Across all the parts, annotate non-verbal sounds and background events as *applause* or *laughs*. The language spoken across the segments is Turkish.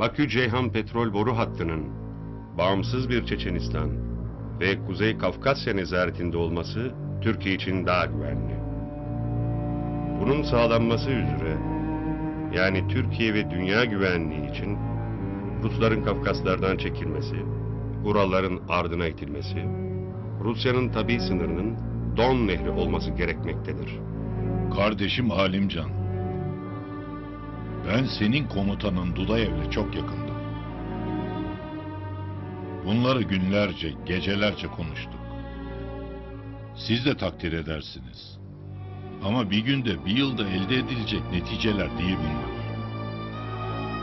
Bakü-Ceyhan petrol boru hattının bağımsız bir Çeçenistan ve Kuzey Kafkasya nezaretinde olması Türkiye için daha güvenli. Bunun sağlanması üzere yani Türkiye ve dünya güvenliği için Rusların Kafkaslardan çekilmesi, Uralların ardına itilmesi, Rusya'nın tabi sınırının Don Nehri olması gerekmektedir. Kardeşim Halimcan. Ben senin komutanın Dudayev'le çok yakındım. Bunları günlerce, gecelerce konuştuk. Siz de takdir edersiniz. Ama bir günde, bir yılda elde edilecek neticeler değil bunlar.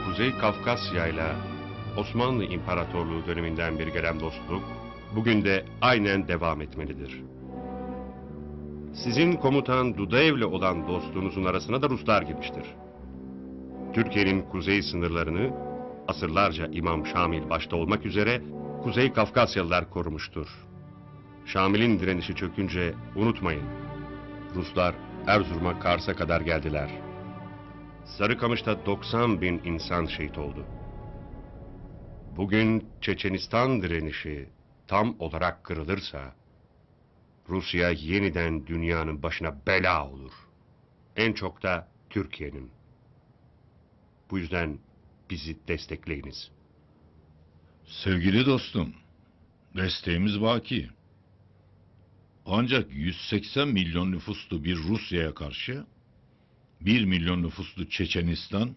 Kuzey Kafkasya ile Osmanlı İmparatorluğu döneminden bir gelen dostluk bugün de aynen devam etmelidir. Sizin komutan Dudayev'le olan dostluğunuzun arasına da Ruslar girmiştir. Türkiye'nin kuzey sınırlarını asırlarca İmam Şamil başta olmak üzere Kuzey Kafkasyalılar korumuştur. Şamil'in direnişi çökünce unutmayın, Ruslar Erzurum'a Kars'a kadar geldiler. Sarıkamış'ta 90 bin insan şehit oldu. Bugün Çeçenistan direnişi tam olarak kırılırsa, Rusya yeniden dünyanın başına bela olur. En çok da Türkiye'nin. Bu yüzden bizi destekleyiniz. Sevgili dostum, desteğimiz baki. Ancak 180 milyon nüfuslu bir Rusya'ya karşı 1 milyon nüfuslu Çeçenistan,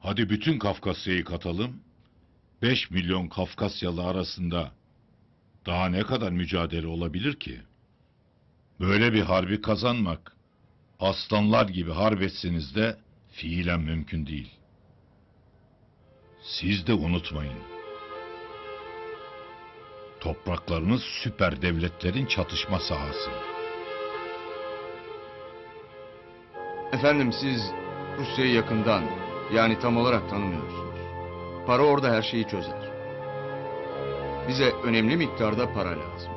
hadi bütün Kafkasya'yı katalım, 5 milyon Kafkasyalı arasında daha ne kadar mücadele olabilir ki? Böyle bir harbi kazanmak, aslanlar gibi harp etseniz de fiilen mümkün değil. Siz de unutmayın. Topraklarınız süper devletlerin çatışma sahası. Efendim siz Rusya'yı yakından yani tam olarak tanımıyorsunuz. Para orada her şeyi çözer. Bize önemli miktarda para lazım.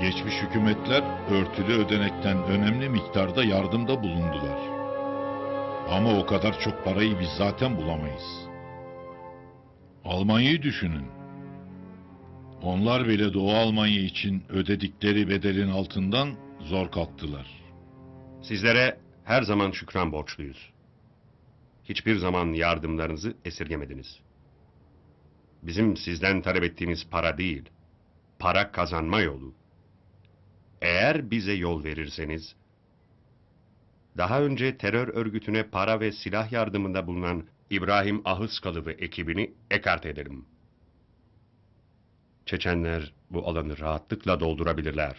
Geçmiş hükümetler örtülü ödenekten önemli miktarda yardımda bulundular. Ama o kadar çok parayı biz zaten bulamayız. Almanya'yı düşünün. Onlar bile Doğu Almanya için ödedikleri bedelin altından zor kalktılar. Sizlere her zaman şükran borçluyuz. Hiçbir zaman yardımlarınızı esirgemediniz. Bizim sizden talep ettiğimiz para değil, para kazanma yolu. Eğer bize yol verirseniz, daha önce terör örgütüne para ve silah yardımında bulunan İbrahim Ahıskalı ve ekibini ekart ederim. Çeçenler bu alanı rahatlıkla doldurabilirler.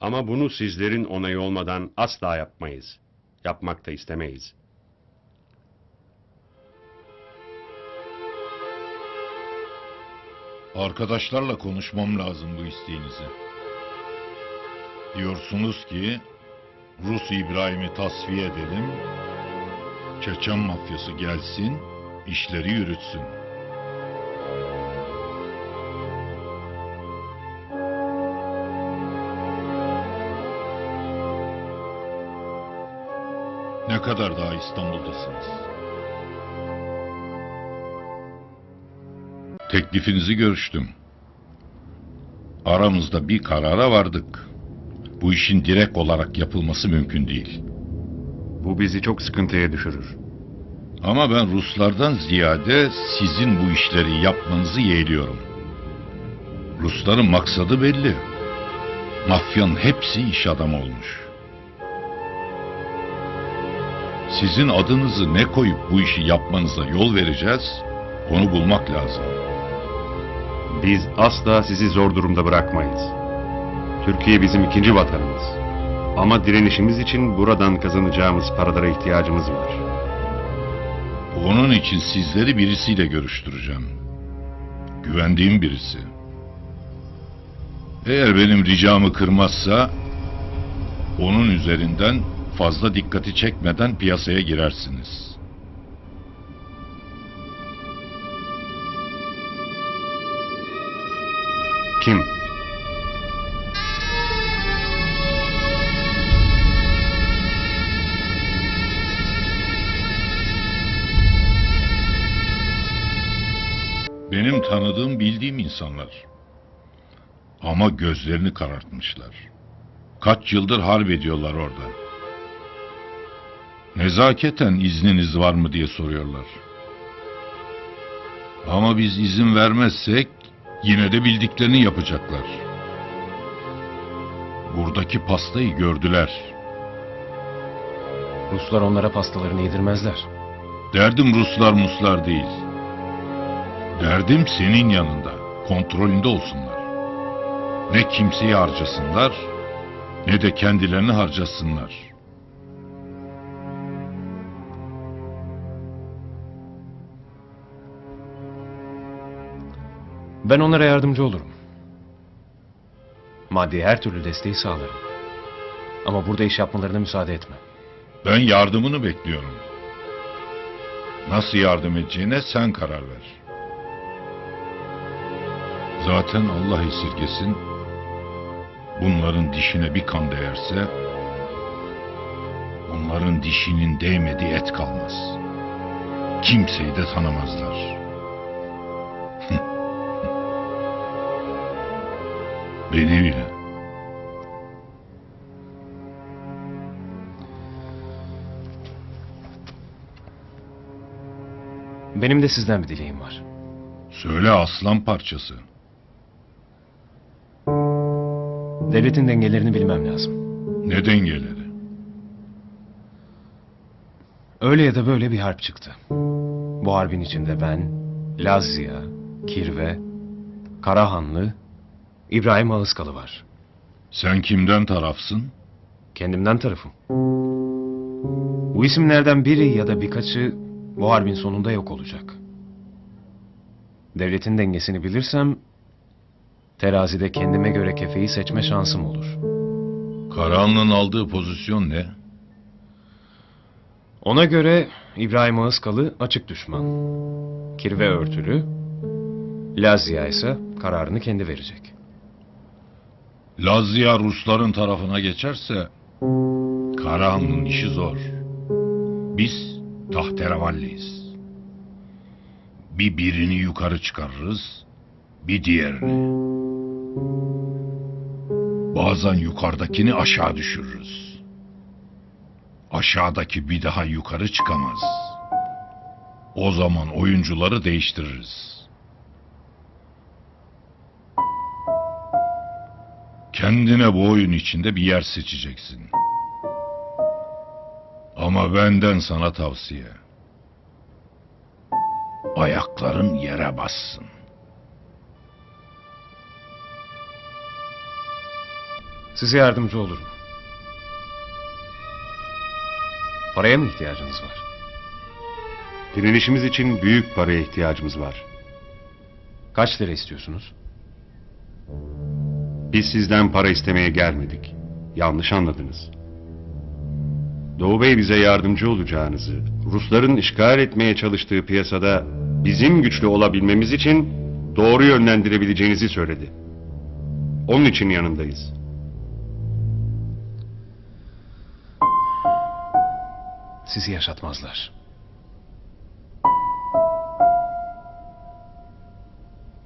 Ama bunu sizlerin onayı olmadan asla yapmayız. Yapmak da istemeyiz. Arkadaşlarla konuşmam lazım bu isteğinizi. Diyorsunuz ki Rus İbrahim'i tasfiye edelim, Çeçen mafyası gelsin, işleri yürütsün. Ne kadar daha İstanbul'dasınız? Teklifinizi görüştüm. Aramızda bir karara vardık. Bu işin direkt olarak yapılması mümkün değil. Bu bizi çok sıkıntıya düşürür. Ama ben Ruslardan ziyade sizin bu işleri yapmanızı yeğliyorum. Rusların maksadı belli. Mafyanın hepsi iş adamı olmuş. Sizin adınızı ne koyup bu işi yapmanıza yol vereceğiz, onu bulmak lazım. Biz asla sizi zor durumda bırakmayız. Türkiye bizim ikinci vatanımız. Ama direnişimiz için buradan kazanacağımız paralara ihtiyacımız var. Onun için sizleri birisiyle görüştüreceğim. Güvendiğim birisi. Eğer benim ricamı kırmazsa onun üzerinden fazla dikkati çekmeden piyasaya girersiniz. Kim? Benim tanıdığım, bildiğim insanlar. Ama gözlerini karartmışlar. Kaç yıldır harp ediyorlar orada. Nezaketen izniniz var mı diye soruyorlar. Ama biz izin vermezsek yine de bildiklerini yapacaklar. Buradaki pastayı gördüler. Ruslar onlara pastalarını yedirmezler. Derdim Ruslar muslar değil. Derdim senin yanında, kontrolünde olsunlar. Ne kimseyi harcasınlar, ne de kendilerini harcasınlar. Ben onlara yardımcı olurum. Maddi her türlü desteği sağlarım. Ama burada iş yapmalarına müsaade etmem. Ben yardımını bekliyorum. Nasıl yardım edeceğine sen karar ver. Zaten Allah esirgesin, bunların dişine bir kan değerse, onların dişinin değmediği et kalmaz. Kimseyi de tanımazlar. *laughs* Beni bile. Benim de sizden bir dileğim var. Söyle aslan parçası. Devletin dengelerini bilmem lazım. Ne dengeleri? Öyle ya da böyle bir harp çıktı. Bu harbin içinde ben, Lazya, Kirve, Karahanlı, İbrahim Ağızkalı var. Sen kimden tarafsın? Kendimden tarafım. Bu isimlerden biri ya da birkaçı bu harbin sonunda yok olacak. Devletin dengesini bilirsem terazide kendime göre kefeyi seçme şansım olur. Karahanlı'nın aldığı pozisyon ne? Ona göre İbrahim Ağızkalı açık düşman. Kirve örtülü, Lazya ise kararını kendi verecek. Lazya Rusların tarafına geçerse Karahanlı'nın işi zor. Biz tahterevalliyiz. Bir birini yukarı çıkarırız, bir diğerini. Bazen yukarıdakini aşağı düşürürüz. Aşağıdaki bir daha yukarı çıkamaz. O zaman oyuncuları değiştiririz. Kendine bu oyun içinde bir yer seçeceksin. Ama benden sana tavsiye. Ayakların yere bassın. Size yardımcı olurum. Paraya mı ihtiyacınız var? Direnişimiz için büyük paraya ihtiyacımız var. Kaç lira istiyorsunuz? Biz sizden para istemeye gelmedik. Yanlış anladınız. Doğu Bey bize yardımcı olacağınızı, Rusların işgal etmeye çalıştığı piyasada bizim güçlü olabilmemiz için doğru yönlendirebileceğinizi söyledi. Onun için yanındayız. Sizi yaşatmazlar.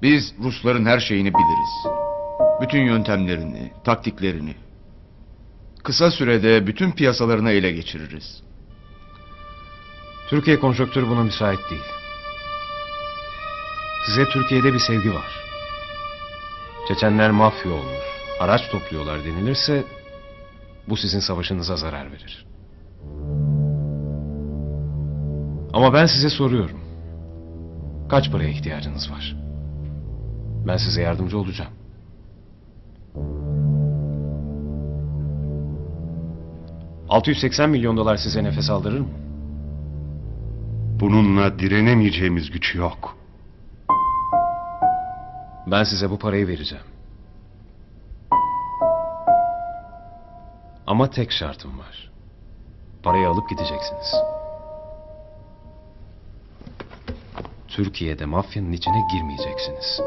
Biz Rusların her şeyini biliriz. Bütün yöntemlerini, taktiklerini. Kısa sürede bütün piyasalarını ele geçiririz. Türkiye konjonktürü buna müsait değil. Size Türkiye'de bir sevgi var. Çeçenler mafya olmuş, araç topluyorlar denilirse bu sizin savaşınıza zarar verir. Ama ben size soruyorum. Kaç paraya ihtiyacınız var? Ben size yardımcı olacağım. ...680 milyon dolar size nefes aldırır mı? Bununla direnemeyeceğimiz güç yok. Ben size bu parayı vereceğim. Ama tek şartım var. Parayı alıp gideceksiniz. Türkiye'de mafyanın içine girmeyeceksiniz.